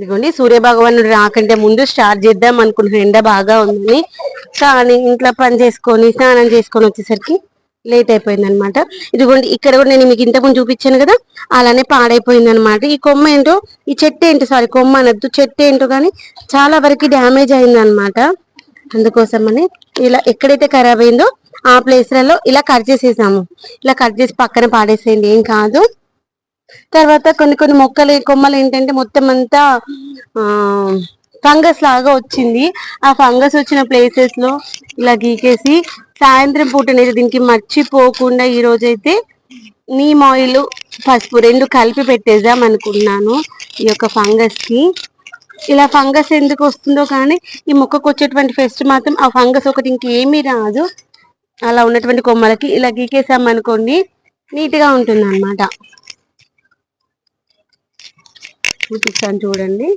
ఇదిగోండి సూర్యభగవానుడు రాకంటే ముందు స్టార్ట్ చేద్దాం అనుకుంటున్నాను ఎండ బాగా ఉంది కానీ ఇంట్లో పని చేసుకొని స్నానం చేసుకొని వచ్చేసరికి లేట్ అయిపోయింది అనమాట ఇదిగోండి ఇక్కడ కూడా నేను మీకు ఇంతకుముందు చూపించాను కదా అలానే పాడైపోయింది అనమాట ఈ కొమ్మ ఏంటో ఈ చెట్టు ఏంటో సారీ కొమ్మ అనద్దు చెట్టు ఏంటో కానీ చాలా వరకు డ్యామేజ్ అయింది అనమాట అందుకోసమని ఇలా ఎక్కడైతే ఖరాబ్ అయిందో ఆ ప్లేస్లలో ఇలా కట్ చేసేసాము. ఇలా కట్ చేసి పక్కన పాడేసేయండి. ఏం కాదు. తర్వాత కొన్ని కొన్ని మొక్కలు కొమ్మలు ఏంటంటే మొత్తం అంతా ఫంగస్ లాగా వచ్చింది. ఆ ఫంగస్ వచ్చిన ప్లేసెస్లో ఇలా గీకేసి సాయంత్రం పూట అనేది దీనికి మర్చిపోకుండా ఈ రోజైతే నీమ్ ఆయిల్ పసుపు రెండు కలిపి పెట్టేద్దాం అనుకున్నాను ఈ యొక్క ఫంగస్కి ఇలా ఫంగస్ ఎందుకు వస్తుందో కానీ ఈ మొక్కకు వచ్చేటువంటి ఫెస్ట్ మాత్రం ఆ ఫంగస్ ఒకటి ఇంకేమీ రాదు. అలా ఉన్నటువంటి కొమ్మలకి ఇలా గీకేసాం అనుకోండి నీట్గా ఉంటుంది అనమాట చూపిస్తాను చూడండి.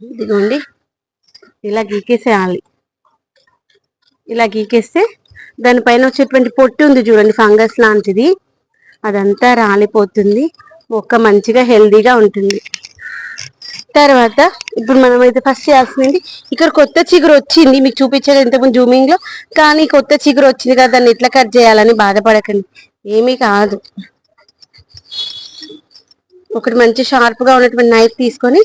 ఇదిగోండి. ఇలా గీకేసేయాలి. ఇలా గీకేస్తే దానిపైన వచ్చేటువంటి పొట్టు ఉంది చూడండి ఫంగస్ లాంటిది. అదంతా రాలిపోతుంది. మొక్క మంచిగా హెల్దీగా ఉంటుంది. తర్వాత ఇప్పుడు మనం అయితే ఫస్ట్ చేయాల్సింది ఇక్కడ కొత్త చిగురు వచ్చింది. మీకు చూపించారు ఇంతకుముందు జూమింగ్లో కానీ కొత్త చిగురు వచ్చింది కదా దాన్ని ఎట్లా కట్ చేయాలని బాధపడకండి. ఏమీ కాదు. ఒకటి మంచి షార్ప్గా ఉన్నటువంటి నైఫ్ తీసుకొని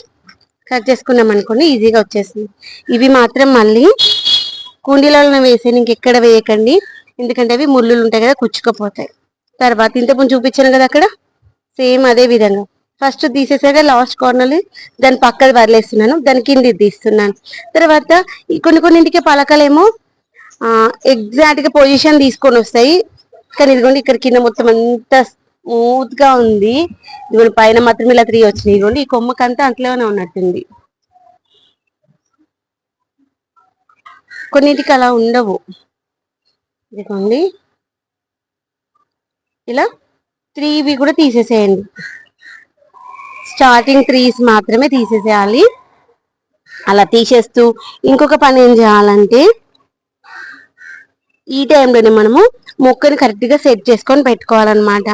కట్ చేసుకున్నాం అనుకోండి ఈజీగా వచ్చేసింది ఇవి మాత్రం మళ్ళీ కుండీలలో వేసే ఇంకెక్కడ వేయకండి. ఎందుకంటే అవి ముళ్ళులు ఉంటాయి కదా కుచ్చుకపోతాయి. తర్వాత ఇంతకుముందు చూపించాను కదా అక్కడ? సేమ్ అదే విధంగా. ఫస్ట్ తీసేసాక లాస్ట్ కార్నర్ దాని పక్కది వదిలేస్తున్నాను దాని కింది తీస్తున్నాను. తర్వాత కొన్ని కొన్నింటికి పలకలేమో ఎగ్జాక్ట్గా పొజిషన్ తీసుకొని వస్తాయి. కానీ ఇదిగోండి ఇక్కడ కింద మొత్తం అంతా స్మూత్గా ఉంది. ఇదిగోండి పైన మాత్రం ఇలా త్రీ వచ్చినాయి. ఇదిగోండి ఈ కొమ్మకంతా అంతలోనే ఉన్నట్టుంది. కొన్నిటికి అలా ఉండవు. ఇదిగోండి. ఇలా త్రీవి కూడా తీసేసేయండి. స్టార్టింగ్ త్రీస్ మాత్రమే తీసేసేయాలి. అలా తీసేస్తూ ఇంకొక పని ఏం చేయాలంటే ఈ టైంలోనే మనము మొక్కని కరెక్ట్గా సెట్ చేసుకొని పెట్టుకోవాలన్నమాట.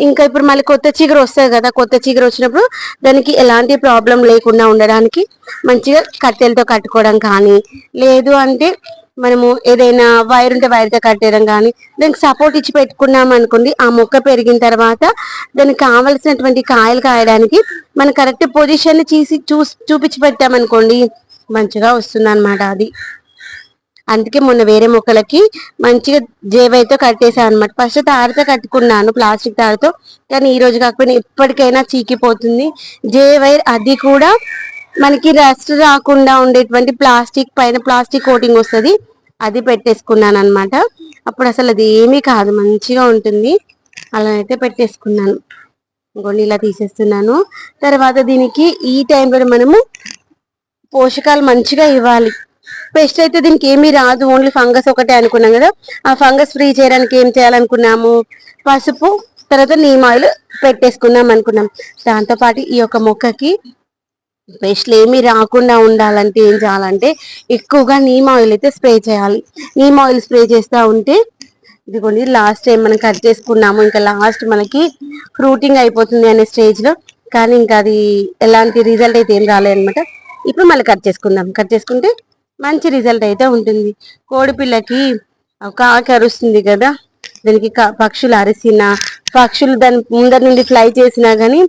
ఇంకా ఇప్పుడు మళ్ళీ కొత్త చిగురు వస్తుంది కదా కొత్త చిగురు వచ్చినప్పుడు దానికి ఎలాంటి ప్రాబ్లం లేకుండా ఉండడానికి మంచిగా కట్టెలతో కట్టుకోవడం కానీ లేదు అంటే మనము ఏదైనా వైర్ ఉంటే వైర్తో కట్టేయడం కానీ దానికి సపోర్ట్ ఇచ్చి పెట్టుకున్నాం అనుకోండి ఆ మొక్క పెరిగిన తర్వాత దానికి కావలసినటువంటి కాయలు కాయడానికి మనం కరెక్ట్ పొజిషన్ చూసి చూసి చూపించి పెట్టామనుకోండి మంచిగా వస్తుంది అనమాట అది. అందుకే మొన్న వేరే మొక్కలకి మంచిగా జేబైతో కట్టేసాను అనమాట ఫస్ట్ తాడుతో కట్టుకున్నాను ప్లాస్టిక్ తాడుతో. కానీ ఈ రోజు కాకపోయినా ఎప్పటికైనా చీకిపోతుంది. జే వైర్ అది కూడా మనకి రస్ట్ రాకుండా ఉండేటువంటి ప్లాస్టిక్ పైన ప్లాస్టిక్ కోటింగ్ వస్తుంది. అది పెట్టేసుకున్నాను అనమాట అప్పుడు అసలు అది ఏమీ కాదు మంచిగా ఉంటుంది. అలా అయితే పెట్టేసుకున్నాను. ఇంకోండి ఇలా తీసేస్తున్నాను. తర్వాత దీనికి ఈ టైంలో మనము పోషకాలు మంచిగా ఇవ్వాలి. పెస్ట్ అయితే దీనికి ఏమీ రాదు. ఓన్లీ ఫంగస్ ఒకటే అనుకున్నాం కదా. ఆ ఫంగస్ ఫ్రీ చేయడానికి ఏం చేయాలనుకున్నాము? పసుపు తర్వాత నీమ్ ఆయిల్ పెట్టేసుకున్నాం అనుకున్నాం. దాంతో పాటు ఈ యొక్క మొక్కకి పెస్ట్లు ఏమీ రాకుండా ఉండాలంటే ఏం చేయాలంటే ఎక్కువగా నీమ్ ఆయిల్ అయితే స్ప్రే చేయాలి. నీమ్ ఆయిల్ స్ప్రే చేస్తూ ఉంటే ఇదిగోండి లాస్ట్ టైం మనం కట్ చేసుకున్నాము. ఇంకా లాస్ట్ మనకి ఫ్రూటింగ్ అయిపోతుంది అనే స్టేజ్లో కానీ ఇంకా అది ఎలాంటి రిజల్ట్ అయితే ఏం రాలేదనమాట ఇప్పుడు మళ్ళీ కట్ చేసుకుందాం. కట్ చేసుకుంటే మంచి రిజల్ట్ అయితే ఉంటుంది. కోడి పిల్లకి ఒక అరుస్తుంది కదా దానికి పక్షులు అరిసిన పక్షులు దాని ముందర నుండి ఫ్లై చేసినా కానీ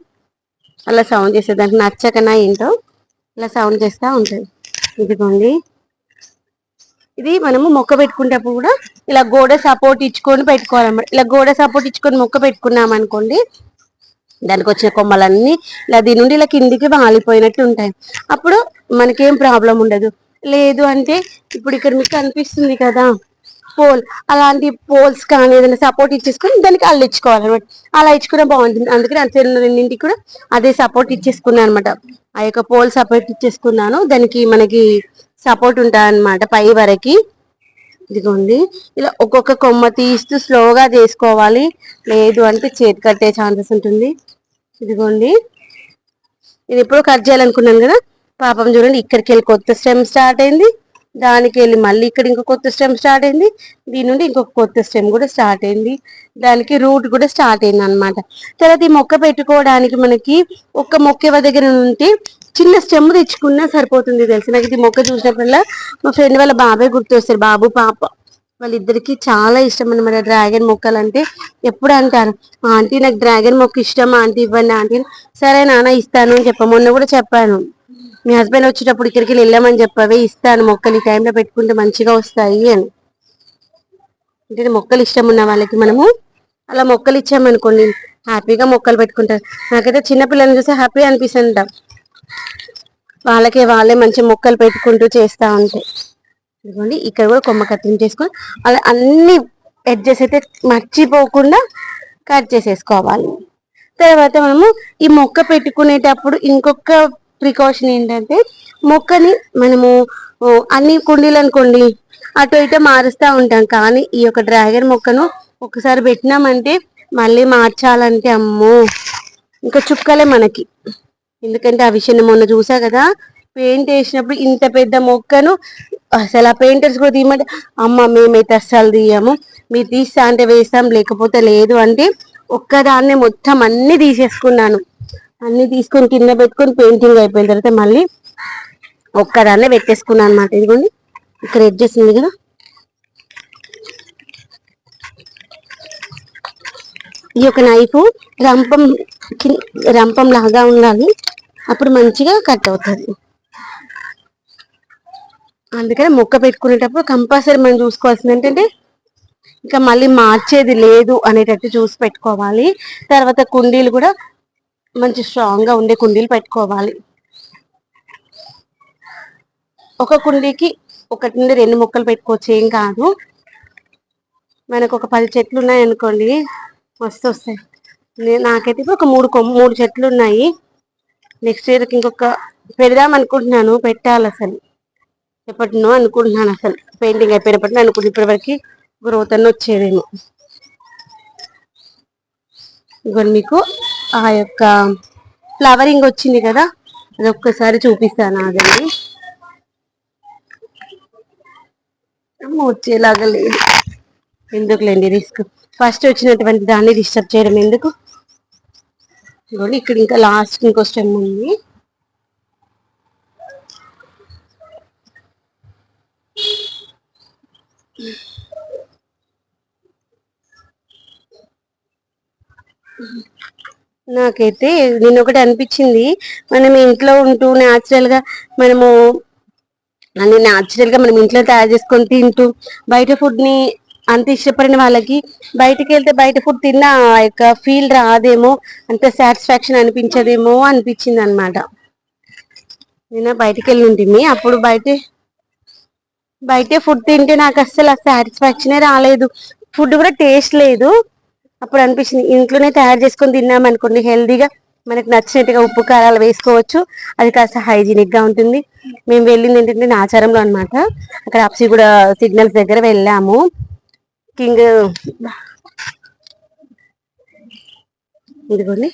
అలా సౌండ్ చేస్తుంది దానికి నచ్చకనా ఏంటో ఇలా సౌండ్ చేస్తూ ఉంటుంది. ఇదిగోండి. ఇది మనము మొక్క పెట్టుకునేటప్పుడు కూడా ఇలా గోడ సపోర్ట్ ఇచ్చుకొని పెట్టుకోవాలన్నమాట. ఇలా గోడ సపోర్ట్ ఇచ్చుకొని మొక్క పెట్టుకున్నాం అనుకోండి దానికి వచ్చిన కొమ్మలన్నీ ఇలా దీని నుండి ఇలా కిందికి వాలిపోయినట్టు ఉంటాయి. అప్పుడు మనకేం ప్రాబ్లం ఉండదు. లేదు అంటే ఇప్పుడు ఇక్కడ మీకు కనిపిస్తుంది కదా పోల్. అలాంటి పోల్స్ కానీ ఏదైనా సపోర్ట్ ఇచ్చేసుకుని దానికి అల్లు ఇచ్చుకోవాలన్నమాట. అలా ఇచ్చుకున్న బాగుంటుంది. అందుకని అంతే రెండింటికి కూడా అదే సపోర్ట్ ఇచ్చేసుకున్నాను అనమాట ఆ యొక్క పోల్ సపోర్ట్ ఇచ్చేసుకున్నాను. దానికి మనకి సపోర్ట్ ఉంటాయన్నమాట పై వరకు. ఇదిగోండి. ఇలా ఒక్కొక్క కొమ్మ తీస్తూ స్లోగా చేసుకోవాలి. లేదు అంటే చేతి కట్టే ఛాన్సెస్ ఉంటుంది. ఇదిగోండి. నేను ఎప్పుడో కట్ చేయాలనుకున్నాను కదా. పాపం చూడండి ఇక్కడికి వెళ్ళి కొత్త స్టెమ్ స్టార్ట్ అయింది. దానికి వెళ్ళి మళ్ళీ ఇక్కడ ఇంకో కొత్త స్టెమ్ స్టార్ట్ అయింది. దీని నుండి ఇంకొక కొత్త స్టెమ్ కూడా స్టార్ట్ అయింది. దానికి రూట్ కూడా స్టార్ట్ అయింది అనమాట తర్వాత ఈ మొక్క పెట్టుకోవడానికి మనకి ఒక్క మొక్క దగ్గర ఉంటే చిన్న స్టెమ్ తెచ్చుకున్నా సరిపోతుంది తెలుసు. నాకు ఇది మొక్క చూసినప్పుడల్లా మా ఫ్రెండ్ వాళ్ళ బాబాయ్ గుర్తొస్తారు. బాబు పాప వాళ్ళిద్దరికి చాలా ఇష్టం అనమాట డ్రాగన్ మొక్కలు అంటే. ఎప్పుడు అంటారు? ఆంటీ నాకు డ్రాగన్ మొక్క ఇష్టం ఆంటీ ఇవ్వండి ఆంటీ సరే నాన్న ఇస్తాను అని చెప్ప మొన్న కూడా చెప్పాను. మీ హస్బెండ్ వచ్చేటప్పుడు ఇక్కడికి వెళ్ళామని చెప్పవే ఇస్తాను మొక్కలు ఈ టైంలో పెట్టుకుంటే మంచిగా వస్తాయి అని. అంటే మొక్కలు ఇష్టం ఉన్న వాళ్ళకి మనము అలా మొక్కలు ఇచ్చామనుకోండి హ్యాపీగా మొక్కలు పెట్టుకుంటారు. నాకైతే చిన్నపిల్లల్ని చూస్తే హ్యాపీ అనిపిస్తుంట వాళ్ళకే వాళ్ళే మంచి మొక్కలు పెట్టుకుంటూ చేస్తూ ఉంటాయి ఇదిగోండి ఇక్కడ కూడా కొమ్మ కత్తింగ్ చేసుకొని అలా అన్ని ఎడ్జెస్ అయితే మర్చిపోకుండా కట్ చేసేసుకోవాలి. తర్వాత మనము ఈ మొక్క పెట్టుకునేటప్పుడు ఇంకొక ప్రికాషన్ ఏంటంటే మొక్కని మనము అన్ని కుండీలు అనుకోండి అటు ఇటు మారుస్తూ ఉంటాం. కానీ ఈ యొక్క డ్రాగన్ మొక్కను ఒకసారి పెట్టినామంటే మళ్ళీ మార్చాలంటే అమ్మో! ఇంకా చుక్కలే మనకి. ఎందుకంటే ఆ విషయం మొన్న చూసా కదా పెయింట్ వేసినప్పుడు ఇంత పెద్ద మొక్కను అసలు ఆ పెయింటర్స్ కూడా తీయమంటే అమ్మ మేమైతే అస్సలు తీయము. మీరు తీస్తా అంటే వేస్తాం లేకపోతే లేదు అంటే ఒక్కదాన్నే మొత్తం అన్ని తీసేసుకున్నాను. అన్ని తీసుకొని కింద పెట్టుకొని పెయింటింగ్ అయిపోయిన తర్వాత మళ్ళీ ఒక్కదాన్నే పెట్టేసుకున్నాను అనమాట ఇదిగోండి ఇక్కడ ఎడ్జెస్ ఉంది కదా. ఈ యొక్క నైఫ్ రంపం రంపం లాగా ఉండాలి. అప్పుడు మంచిగా కట్ అవుతుంది. అందుకని మొక్క పెట్టుకునేటప్పుడు కంపల్సరీ మనం చూసుకోవాల్సింది ఏంటంటే ఇంకా మళ్ళీ మార్చేది లేదు అనేటట్టు చూసి పెట్టుకోవాలి. తర్వాత కుండీలు కూడా మంచి స్ట్రాంగ్గా ఉండే కుండీలు పెట్టుకోవాలి. ఒక కుండీకి ఒకటి నుండి రెండు మొక్కలు పెట్టుకోవచ్చు ఏం కాదు. మనకు ఒక పది చెట్లు ఉన్నాయి అనుకోండి మస్తు వస్తాయి. నాకైతే ఒక మూడు మూడు చెట్లు ఉన్నాయి. నెక్స్ట్ ఇయర్కి ఇంకొక పెడదాం అనుకుంటున్నాను పెట్టాలి అసలు. ఎప్పటినో అనుకుంటున్నాను అసలు. పెయింటింగ్ అయిపోయినప్పటి అనుకుంటున్నాను ఇప్పటివరకు గ్రోత్ అన్న వచ్చేదేమో. ఇవ్వండి మీకు ఆ యొక్క ఫ్లవరింగ్ వచ్చింది కదా అది ఒక్కసారి చూపిస్తాను అదండి వచ్చేలాగా లేదు. ఎందుకులేండి రిస్క్? ఫస్ట్ వచ్చినటువంటి దాన్ని డిస్టర్బ్ చేయడం ఎందుకు? ఇక్కడ ఇంకా లాస్ట్ ఇంకో స్టెమ్ ఉంది. నాకైతే నేను ఒకటి అనిపించింది. మనం ఇంట్లో ఉంటూ న్యాచురల్గా మనము అన్ని న్యాచురల్గా మనం ఇంట్లో తయారు చేసుకొని తింటూ బయట ఫుడ్ని అంత ఇష్టపడిన వాళ్ళకి బయటకు వెళ్తే బయట ఫుడ్ తిన్న ఆ యొక్క ఫీల్ రాదేమో అంత సాటిస్ఫాక్షన్ అనిపించదేమో అనిపించింది అనమాట నేను బయటకు వెళ్ళి ఉంటుంది అప్పుడు బయట బయటే ఫుడ్ తింటే నాకు అస్సలు ఆ సాటిస్ఫాక్షనే రాలేదు. ఫుడ్ కూడా టేస్ట్ లేదు. అప్పుడు అనిపించింది ఇంట్లోనే తయారు చేసుకొని తిన్నాం అనుకోండి హెల్దీగా మనకు నచ్చినట్టుగా ఉప్పు కారాలు వేసుకోవచ్చు. అది కాస్త హైజీనిక్గా ఉంటుంది. మేము వెళ్ళింది ఏంటంటే నాచారంలో అనమాట అక్కడ అప్సి కూడా సిగ్నల్స్ దగ్గర వెళ్ళాము. కింగ్ ఇదిగోండి.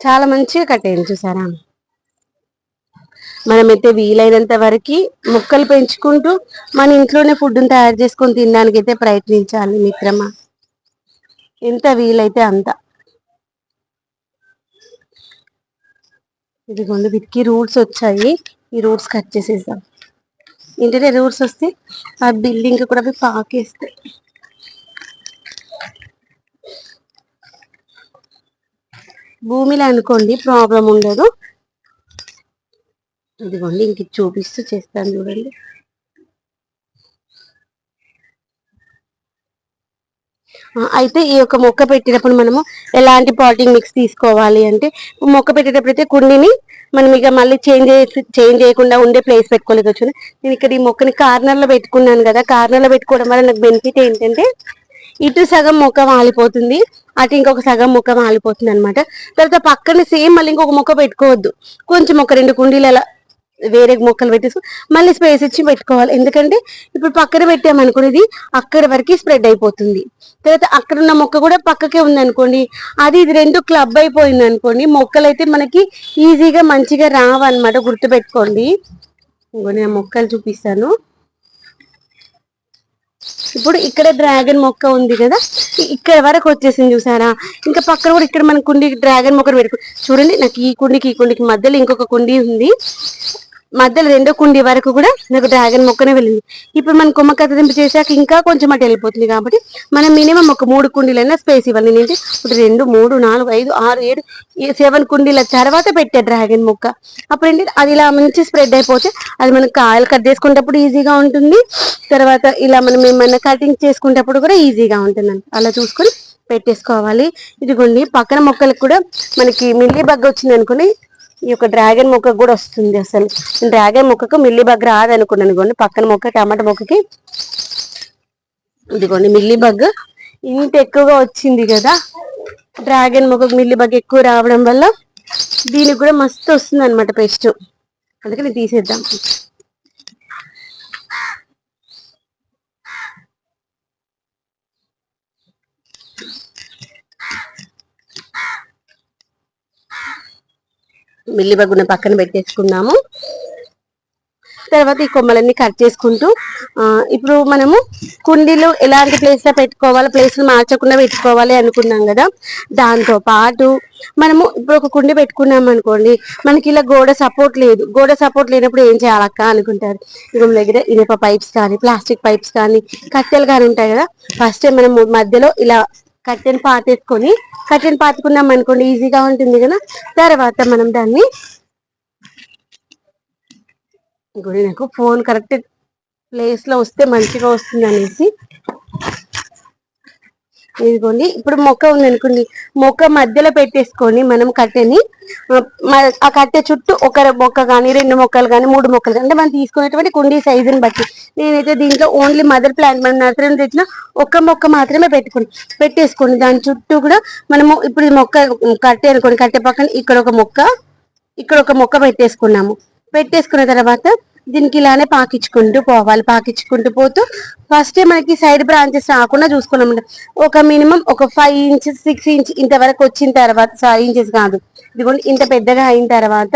చాలా మంచిగా కట్టేయండి చూసారా? మనమైతే వీలైనంత వరకు మొక్కలు పెంచుకుంటూ మన ఇంట్లోనే ఫుడ్ని తయారు చేసుకొని తినడానికి అయితే ప్రయత్నించాలి మిత్రమా. ఎంత వీలైతే అంత. ఇదిగోండి వీటికి రూట్స్ వచ్చాయి. ఈ రూట్స్ కట్ చేసేద్దాం. ఏంటంటే రూట్స్ వస్తే ఆ బిల్డింగ్ కూడా అవి పాకేస్తాయి భూమిలో అనుకోండి ప్రాబ్లం ఉండదు. ఇదిగోండి ఇంక చూపిస్తూ చేస్తాను చూడండి. అయితే ఈ యొక్క మొక్క పెట్టేటప్పుడు మనము ఎలాంటి పాటింగ్ మిక్స్ తీసుకోవాలి అంటే మొక్క పెట్టేటప్పుడు అయితే కుండీని మనం ఇక మళ్ళీ చేంజ్ చేంజ్ చేయకుండా ఉండే ప్లేస్ పెట్టుకోలేదు నేను ఇక్కడ ఈ మొక్కని కార్నర్లో పెట్టుకున్నాను కదా. కార్నర్లో పెట్టుకోవడం వల్ల నాకు బెనిఫిట్ ఏంటంటే ఇటు సగం మొక్క మాలిపోతుంది అటు ఇంకొక సగం మొక్క మాలిపోతుంది అనమాట తర్వాత పక్కన సేమ్ మళ్ళీ ఇంకొక మొక్క పెట్టుకోవద్దు. కొంచెం ఒక రెండు కుండీలు అలా వేరే మొక్కలు పెట్టేసి మళ్ళీ స్పేస్ ఇచ్చి పెట్టుకోవాలి. ఎందుకంటే ఇప్పుడు పక్కన పెట్టామనుకోండి ఇది అక్కడి వరకు స్ప్రెడ్ అయిపోతుంది. తర్వాత అక్కడ ఉన్న మొక్క కూడా పక్కకే ఉంది అనుకోండి అది ఇది రెండు క్లబ్ అయిపోయింది అనుకోండి మొక్కలు అయితే మనకి ఈజీగా మంచిగా రావన్నమాట. గుర్తుపెట్టుకోండి. ఇంకో నేను మొక్కలు చూపిస్తాను. ఇప్పుడు ఇక్కడ డ్రాగన్ మొక్క ఉంది కదా ఇక్కడ వరకు వచ్చేసింది చూసారా? ఇంకా పక్కన కూడా ఇక్కడ మన కుండి డ్రాగన్ మొక్కను పెట్టుకు చూడండి నాకు ఈ కుండికి ఈ కుండికి మధ్యలో ఇంకొక కుండి ఉంది. మధ్యలో రెండో కుండి వరకు కూడా నాకు డ్రాగన్ మొక్కనే వెళ్ళింది. ఇప్పుడు మనం కొమ్మ కత్తిరింపు చేశాక ఇంకా కొంచెం అటు వెళ్ళిపోతుంది కాబట్టి మనం మినిమం ఒక మూడు కుండీలైనా స్పేస్ ఇవ్వాలి. నేనైతే ఇప్పుడు రెండు మూడు నాలుగు ఐదు ఆరు ఏడు సెవెన్ కుండీల తర్వాత పెట్టా డ్రాగన్ మొక్క. అప్పుడు ఏంటి అది ఇలా మంచి స్ప్రెడ్ అయిపోతే అది మనకు కాయలు కట్ చేసుకునేటప్పుడు ఈజీగా ఉంటుంది. తర్వాత ఇలా మనం ఏమైనా కటింగ్ చేసుకునేటప్పుడు కూడా ఈజీగా ఉంటుంది అలా చూసుకొని పెట్టేసుకోవాలి. ఇదిగోండి పక్కన మొక్కలకు కూడా మనకి మిల్లీ బగ్గ వచ్చింది అనుకోండి ఈ యొక్క డ్రాగన్ మొక్కకు కూడా వస్తుంది అసలు. డ్రాగన్ మొక్కకు మిల్లీ బగ్ రాదు అనుకున్నాను పక్కన మొక్క టమాటా మొక్కకి. ఇదిగోండి మిల్లీ బగ్ ఇంత ఎక్కువగా వచ్చింది కదా. డ్రాగన్ మొక్కకు మిల్లీ బగ్ ఎక్కువ రావడం వల్ల దీనికి కూడా మస్తు వస్తుంది అనమాట పెస్ట్. అందుకని తీసేద్దాం. మిల్లి బగ్గున పక్కన పెట్టేసుకున్నాము. తర్వాత ఈ కొమ్మలన్నీ కట్ చేసుకుంటూ ఇప్పుడు మనము కుండీలు ఎలాంటి ప్లేస్లో పెట్టుకోవాలి ప్లేస్ మార్చకుండా పెట్టుకోవాలి అనుకున్నాం కదా. దాంతో పాటు మనము ఇప్పుడు ఒక కుండి పెట్టుకున్నాం అనుకోండి మనకి ఇలా గోడ సపోర్ట్ లేదు. గోడ సపోర్ట్ లేనప్పుడు ఏం చేయాలక్క అనుకుంటారు? ఇప్పుడు దగ్గర ఇనుప పైప్స్ కానీ ప్లాస్టిక్ పైప్స్ కానీ కట్టెలు కానీ ఉంటాయి కదా. ఫస్ట్ మనం మధ్యలో ఇలా కట్టెను పాతేసుకొని కట్టెను పాతుకున్నాం అనుకోండి ఈజీగా ఉంటుంది కదా? తర్వాత మనం దాన్ని ఇంకోటి నాకు ఫోన్ కరెక్ట్ ప్లేస్లో వస్తే మంచిగా వస్తుంది అనేసి ఇదిగోండి. ఇప్పుడు మొక్క ఉంది అనుకోండి. మొక్క మధ్యలో పెట్టేసుకొని మనం కట్టెని ఆ, మ- ఆ కట్టె చుట్టూ ఒక మొక్క కానీ రెండు మొక్కలు కానీ మూడు మొక్కలు కానీ అంటే మనం తీసుకునేటువంటి కుండీ సైజుని బట్టి. నేనైతే దీంట్లో ఓన్లీ మదర్ ప్లాంట్ మనం నర్సరీ తెచ్చిన ఒక్క మొక్క మాత్రమే పెట్టుకుని పెట్టేసుకోండి. దాని చుట్టూ కూడా మనము ఇప్పుడు ఈ మొక్క కట్టె అనుకోండి. కట్టె పక్కన ఇక్కడ ఒక మొక్క ఇక్కడ ఒక మొక్క పెట్టేసుకున్నాము. పెట్టేసుకున్న తర్వాత దీనికి ఇలానే పాకించుకుంటూ పోవాలి. పాకించుకుంటూ పోతూ ఫస్ట్ మనకి సైడ్ బ్రాంచెస్ రాకుండా చూసుకున్నాం ఒక మినిమం ఒక ఫైవ్ ఇంచెస్ సిక్స్ ఇంచ్ ఇంతవరకు వచ్చిన తర్వాత ఫైవ్ ఇంచెస్ కాదు. ఇదిగోండి ఇంత పెద్దగా అయిన తర్వాత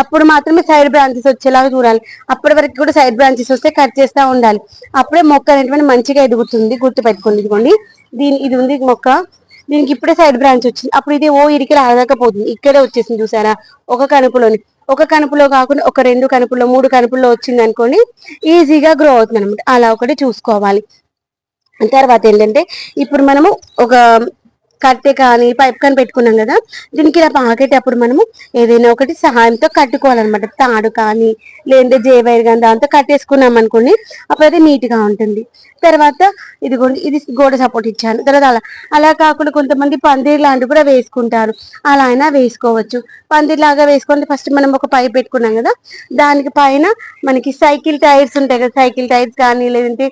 అప్పుడు మాత్రమే సైడ్ బ్రాంచెస్ వచ్చేలాగా చూడాలి. అప్పటి వరకు కూడా సైడ్ బ్రాంచెస్ వస్తే కట్ చేస్తూ ఉండాలి. అప్పుడే మొక్క అనేటువంటి మంచిగా ఎదుగుతుంది గుర్తు పెట్టుకోండి ఇదిగోండి దీని ఇది ఉంది మొక్క. దీనికి ఇప్పుడే సైడ్ బ్రాంచ్ వచ్చింది. అప్పుడు ఇది ఓ ఇరికి రాదకపోతుంది ఇక్కడే వచ్చేసింది చూసారా? ఒక కనుపులోని. ఒక కనుపులో కాకుండా ఒక రెండు కనుపులో మూడు కనుపుల్లో వచ్చింది అనుకోండి ఈజీగా గ్రో అవుతుంది అనమాట అలా ఒకటి చూసుకోవాలి. తర్వాత ఏంటంటే ఇప్పుడు మనము ఒక కట్టె కానీ పైప్ కానీ పెట్టుకున్నాం కదా దీనికి ఇలా పాకేటప్పుడు మనము ఏదైనా ఒకటి సహాయంతో కట్టుకోవాలన్నమాట. తాడు కానీ లేదంటే జేవైర్ కానీ దాంతో కట్టేసుకున్నాం అనుకోండి అప్పుడు అది నీట్గా ఉంటుంది. తర్వాత ఇదిగోండి ఇది గోడ సపోర్ట్ ఇచ్చాను. తర్వాత అలా అలా కాకుండా కొంతమంది పందిరి లాంటివి కూడా వేసుకుంటారు. అలా అయినా వేసుకోవచ్చు. పందిరి లాగా వేసుకుంటే ఫస్ట్ మనం ఒక పైప్ పెట్టుకున్నాం కదా దానికి పైన మనకి సైకిల్ టైర్స్ ఉంటాయి కదా సైకిల్ టైర్స్ కానీ లేదంటే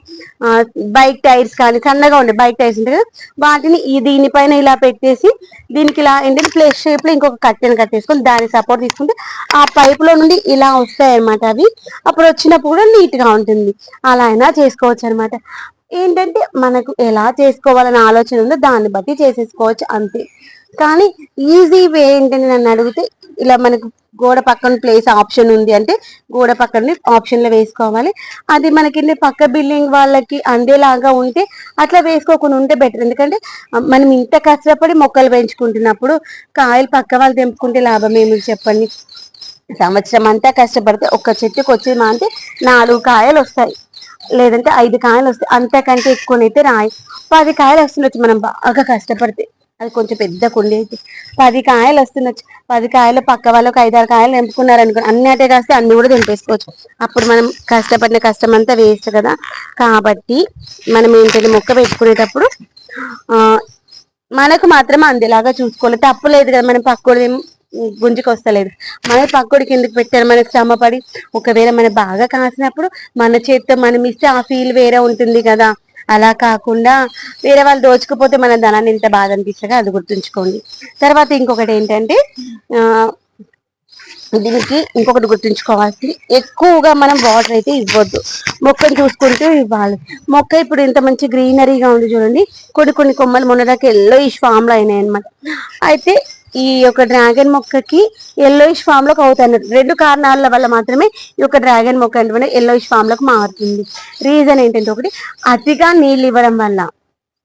బైక్ టైర్స్ కానీ సన్నగా ఉండే బైక్ టైర్స్ ఉంటాయి కదా వాటిని దీనిపైన ఇలా పెట్టేసి దీనికి ఇలా ఏంటంటే ప్లేస్ షేప్లో ఇంకొక కట్టెను కట్టేసుకొని దాని సపోర్ట్ తీసుకుంటే ఆ పైప్లో నుండి ఇలా వస్తాయి అన్నమాట అవి. అప్పుడు వచ్చినప్పుడు కూడా నీట్గా ఉంటుంది. అలా అయినా చేసుకోవచ్చు అనమాట ఏంటంటే మనకు ఎలా చేసుకోవాలనే ఆలోచన ఉందో దాన్ని బట్టి చేసేసుకోవచ్చు అంతే. కానీ ఈజీ వే ఏంటని నన్ను అడిగితే ఇలా మనకు గోడ పక్కన ప్లేస్ ఆప్షన్ ఉంది అంటే గోడ పక్కన ఆప్షన్లో వేసుకోవాలి. అది మనకి పక్క బిల్డింగ్ వాళ్ళకి అందేలాగా ఉంటే అట్లా వేసుకోకుండా ఉంటే బెటర్ ఎందుకంటే మనం ఇంత కష్టపడి మొక్కలు పెంచుకుంటున్నప్పుడు కాయలు పక్క వాళ్ళు తెంపుకుంటే లాభం ఏమి చెప్పండి? సంవత్సరం అంతా కష్టపడితే ఒక్క చెట్టుకి వచ్చి మా అంటే నాలుగు కాయలు వస్తాయి. లేదంటే ఐదు కాయలు వస్తాయి. అంతకంటే ఎక్కువనైతే రాయి. పది కాయలు వస్తుండొచ్చు మనం బాగా కష్టపడితే. అది కొంచెం పెద్ద కుండి అయితే. పది కాయలు వస్తున్నచ్చు పది కాయలు పక్క వాళ్ళు ఒక ఐదారు కాయలు నింపుకున్నారు అనుకో అన్ని అటే కాస్తే అన్ని కూడా తెంపేసుకోవచ్చు. అప్పుడు మనం కష్టపడిన కష్టం అంతా వేస్ట్ కదా. కాబట్టి మనం ఏంటంటే మొక్క పెట్టుకునేటప్పుడు మనకు మాత్రం అందేలాగా చూసుకోవాలి. తప్పు లేదు కదా మనం పక్కోడు గుంజుకు వస్తలేదు. మన పక్కోడికి ఎందుకు పెట్టారు? మనకు శ్రమపడి ఒకవేళ మన బాగా కాసినప్పుడు మన చేత్తో మనం ఇస్తే ఆ ఫీల్ వేరే ఉంటుంది కదా. అలా కాకుండా వేరే వాళ్ళు దోచుకుపోతే మన ధనాన్ని ఎంత బాధ అనిపిస్తుందో అది గుర్తుంచుకోండి. తర్వాత ఇంకొకటి ఏంటంటే దీనికి ఇంకొకటి గుర్తుంచుకోవాల్సింది. ఎక్కువగా మనం వాటర్ అయితే ఇవ్వద్దు. మొక్కను చూసుకుంటూ ఇవ్వాలి. మొక్క ఇప్పుడు ఇంత మంచి గ్రీనరీగా ఉంది చూడండి. కొన్ని కొన్ని కొమ్మలు మొన్నదాకా ఎల్లో ఈ ఫామ్లో అయినాయి అనమాట అయితే ఈ యొక్క డ్రాగన్ మొక్కకి ఎల్లోయిష్ ఫామ్లోకి అవుతాయి రెండు కారణాల వల్ల మాత్రమే ఈ యొక్క డ్రాగన్ మొక్క అంటే ఎల్లోయిష్ ఫామ్లోకి మారుతుంది. రీజన్ ఏంటంటే ఒకటి అతిగా నీళ్ళు ఇవ్వడం వల్ల.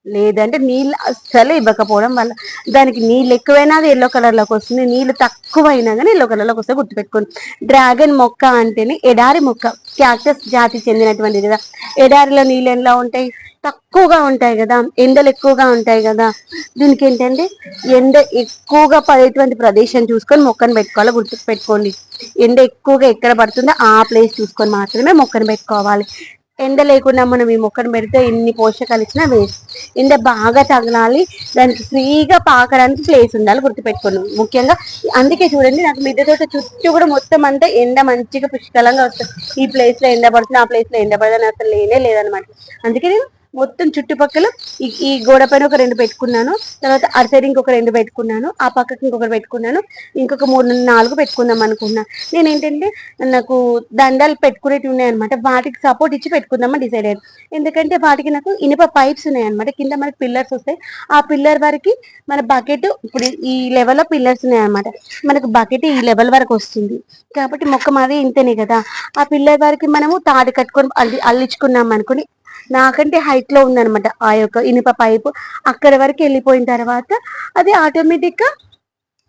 లేదంటే నీళ్ళు అస్సలు ఇవ్వకపోవడం వల్ల దానికి నీళ్ళు ఎక్కువైనా అది ఎల్లో కలర్లోకి వస్తుంది. నీళ్ళు తక్కువైనా కానీ ఎల్లో కలర్లోకి వస్తే గుర్తుపెట్టుకోండి. డ్రాగన్ మొక్క అంటేనే ఎడారి మొక్క. క్యాక్టస్ జాతి చెందినటువంటిది కదా. ఎడారిలో నీళ్ళు ఎలా ఉంటాయి? తక్కువగా ఉంటాయి కదా. ఎండలు ఎక్కువగా ఉంటాయి కదా. దీనికి ఏంటంటే ఎండ ఎక్కువగా పడేటువంటి ప్రదేశం చూసుకొని మొక్కను పెట్టుకోవాలి. గుర్తు పెట్టుకోండి ఎండ ఎక్కువగా ఎక్కడ పడుతుందో ఆ ప్లేస్ చూసుకొని మాత్రమే మొక్కను పెట్టుకోవాలి. ఎండ లేకుండా మనం ఈ మొక్కను పెడితే ఎన్ని పోషకాలు ఇచ్చినా వేస్ట్. ఎండ బాగా తగలాలి దానికి ఫ్రీగా పాకడానికి ప్లేస్ ఉండాలి గుర్తుపెట్టుకోండి. ముఖ్యంగా అందుకే చూడండి నాకు మిద్దె తోట చుట్టూ కూడా మొత్తం అంతా ఎండ మంచిగా పుష్కలంగా వస్తుంది. ఈ ప్లేస్లో ఎండ పడుతుంది ఆ ప్లేస్లో ఎండ పడుతుంది అసలు లేనే లేదనమాట అందుకే నేను మొత్తం చుట్టుపక్కల ఈ గోడ పైన ఒక రెండు పెట్టుకున్నాను. తర్వాత అటు సైడ్ ఇంకొక రెండు పెట్టుకున్నాను. ఆ పక్కకి ఇంకొకటి పెట్టుకున్నాను. ఇంకొక మూడు నాలుగు పెట్టుకుందాం అనుకున్నా. నేను ఏంటంటే నాకు దండాలు పెట్టుకునేవి ఉన్నాయన్నమాట. వాటికి సపోర్ట్ ఇచ్చి పెట్టుకుందామని డిసైడ్ అయ్యాను. ఎందుకంటే వాటికి నాకు ఇనుప పైప్స్ ఉన్నాయన్నమాట. కింద మనకి పిల్లర్స్ వస్తాయి. ఆ పిల్లర్ వరకు మన బకెట్ ఇప్పుడు ఈ లెవెల్లో పిల్లర్స్ ఉన్నాయన్నమాట. మనకు బకెట్ ఈ లెవెల్ వరకు వస్తుంది. కాబట్టి మొక్క మాది ఇంతనే కదా. ఆ పిల్లర్ వరకు మనము తాడు కట్టుకొని అల్లి అల్లించుకున్నాం అనుకుని నాకంటే హైట్లో ఉందనమాట ఆ యొక్క ఇనుప పైపు. అక్కడ వరకు వెళ్ళిపోయిన తర్వాత అది ఆటోమేటిక్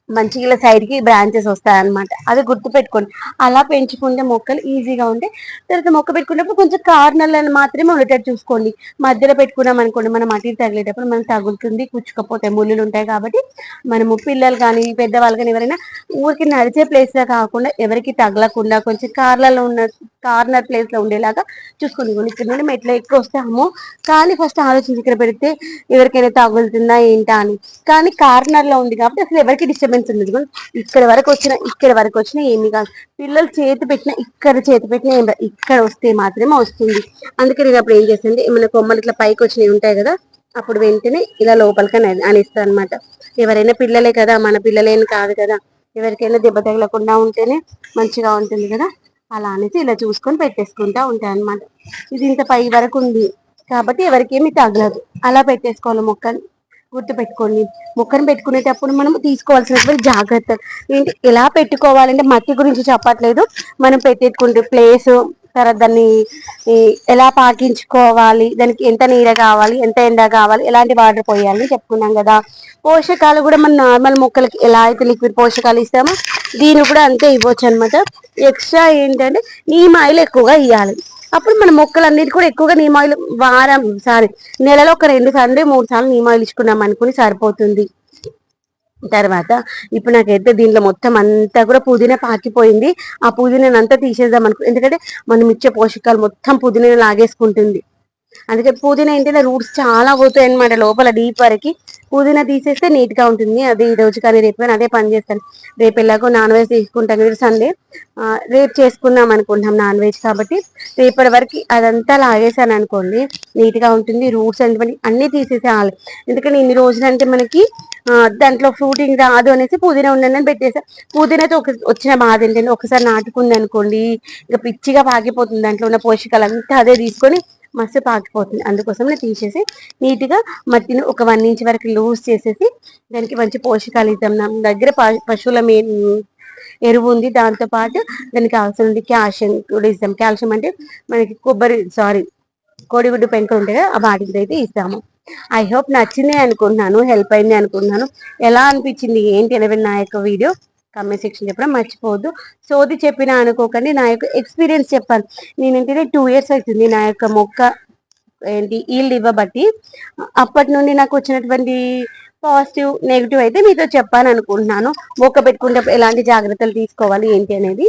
మంచిగా ఇలా సైడ్కి బ్రాంచెస్ వస్తాయి అనమాట అది గుర్తు పెట్టుకోండి అలా పెంచుకుంటే మొక్కలు ఈజీగా ఉంటాయి తర్వాత మొక్క పెట్టుకున్నప్పుడు కొంచెం కార్నర్లను మాత్రమే ఉండేటట్టు చూసుకోండి. మధ్యలో పెట్టుకున్నాం అనుకోండి మనం మట్టి తగిలేటప్పుడు మనం తగులుతుంది కుచ్చుకపోతే ముళ్ళులు ఉంటాయి కాబట్టి మనము పిల్లలు కానీ పెద్దవాళ్ళు కానీ ఎవరైనా ఊరికి నడిచే ప్లేస్లో కాకుండా ఎవరికి తగలకుండా కొంచెం కార్లలో ఉన్న కార్నర్ ప్లేస్లో ఉండేలాగా చూసుకుని ఇక్కడ నుండి మెట్ల ఎక్కువ వస్తాము కానీ ఫస్ట్ ఆలోచించి ఇక్కడ పెడితే ఎవరికైనా తగులుతుందా ఏంటా అని. కానీ కార్నర్లో ఉంది కాబట్టి అసలు ఎవరికి డిస్టర్బెన్స్ ఉండదు ఇక్కడ వరకు వచ్చిన ఇక్కడ వరకు వచ్చినా ఏమి కాదు. పిల్లలు చేతి పెట్టిన ఇక్కడ చేతి పెట్టిన ఏం ఇక్కడ వస్తే మాత్రమే వస్తుంది. అందుకే నేను అప్పుడు ఏం చేస్తుంది ఏమైనా కొమ్మలు ఇట్లా పైకి వచ్చినవి ఉంటాయి కదా అప్పుడు వెంటనే ఇలా లోపలికి అనిస్తాను అనమాట ఎవరైనా పిల్లలే కదా మన పిల్లలేని కాదు కదా ఎవరికైనా దెబ్బ తగలకుండా ఉంటేనే మంచిగా ఉంటుంది కదా అలా అనేసి ఇలా చూసుకొని పెట్టేసుకుంటా ఉంటాయి అనమాట ఇది ఇంత పై వరకు ఉంది కాబట్టి ఎవరికేమి తగలదు. అలా పెట్టేసుకోవాలి మొక్కని. గుర్తు పెట్టుకోండి మొక్కను పెట్టుకునేటప్పుడు మనం తీసుకోవాల్సినటువంటి జాగ్రత్తలు ఏంటి? ఎలా పెట్టుకోవాలంటే మట్టి గురించి చెప్పట్లేదు. మనం పెట్టేసుకుంటే ప్లేస్ తర్వాత దాన్ని ఎలా పాటించుకోవాలి దానికి ఎంత నీడ కావాలి ఎంత ఎండ కావాలి ఎలాంటి వాటర్ పోయాలి చెప్పుకున్నాం కదా. పోషకాలు కూడా మన నార్మల్ మొక్కలకి ఎలా అయితే లిక్విడ్ పోషకాలు ఇస్తామో దీన్ని కూడా అంతే ఇవ్వచ్చు అనమాట ఎక్స్ట్రా ఏంటంటే నీమ్ ఆయిల్ ఎక్కువగా ఇవ్వాలి అప్పుడు మన మొక్కలన్నిటి కూడా ఎక్కువగా నీమ్ ఆయిల్ వారం సారీ నెలలో ఒక రెండు సార్లు మూడు సార్లు నీమ్ ఆయిల్ ఇచ్చుకున్నాం అనుకుని సరిపోతుంది. తర్వాత ఇప్పుడు నాకైతే దీంట్లో మొత్తం అంతా కూడా పుదీనా పాకిపోయింది. ఆ పుదీనా అంతా తీసేద్దాం అనుకో ఎందుకంటే మనం ఇచ్చే పోషకాలు మొత్తం పుదీనా లాగేసుకుంటుంది. అందుకే పుదీనా ఏంటంటే రూట్స్ చాలా పోతాయి అనమాట లోపల డీప్ వరకు. పుదీనా తీసేస్తే నీట్గా ఉంటుంది. అది ఈ రోజు కానీ రేపు కానీ అదే పని చేస్తాను. రేపు ఎలాగో నాన్ వెజ్ తీసుకుంటాం కదా సండే రేపు చేసుకుందాం అనుకుంటాం నాన్ వెజ్ కాబట్టి. రేపటి వరకు అదంతా లాగేసాను అనుకోండి నీట్గా ఉంటుంది. రూట్స్ అంటే అన్ని తీసేసేయాలి ఎందుకంటే ఇన్ని రోజులంటే మనకి దాంట్లో ఫ్రూటింగ్ రాదు అనేసి పుదీనా ఉందని పెట్టేసా. పుదీనాతో ఒక వచ్చిన బాధ ఏంటంటే ఒకసారి నాటుకుంది అనుకోండి ఇంకా పిచ్చిగా పాకిపోతుంది దాంట్లో ఉన్న పోషకాలు అంతా అదే తీసుకొని మస్తు పాకిపోతుంది అందుకోసం నేను తీసేసి నీట్గా మట్టిని ఒక వన్ ఇంచ్ వరకు లూజ్ చేసేసి దానికి మంచి పోషకాలు ఇద్దాం నా దగ్గర పశువుల మే ఎరువు ఉంది. దాంతో పాటు దానికి అవసరం కాల్షియం కూడా ఇస్తాం. కాల్షియం అంటే మనకి కొబ్బరి సారీ కోడిగుడ్డు పెంక ఉంటే ఆ వాటికి అయితే ఇస్తాము. ఐ హోప్ నచ్చింది అనుకుంటున్నాను హెల్ప్ అయింది అనుకుంటున్నాను. ఎలా అనిపించింది ఏంటి అనేది నా యొక్క వీడియో? కమెంట్ సెక్షన్ చెప్పడం మర్చిపోవద్దు. సోది చెప్పిన అనుకోకండి. నా యొక్క ఎక్స్పీరియన్స్ చెప్పాను. నేను ఏంటంటే టూ ఇయర్స్ అవుతుంది. నా యొక్క మొక్క ఏంటి ఈల్డ్ ఇవ్వబట్టి. అప్పటి నుండి నాకు వచ్చినటువంటి పాజిటివ్ నెగిటివ్ అయితే మీతో చెప్పాను అనుకుంటున్నాను మొక్క పెట్టుకుంటే ఎలాంటి జాగ్రత్తలు తీసుకోవాలి ఏంటి అనేది.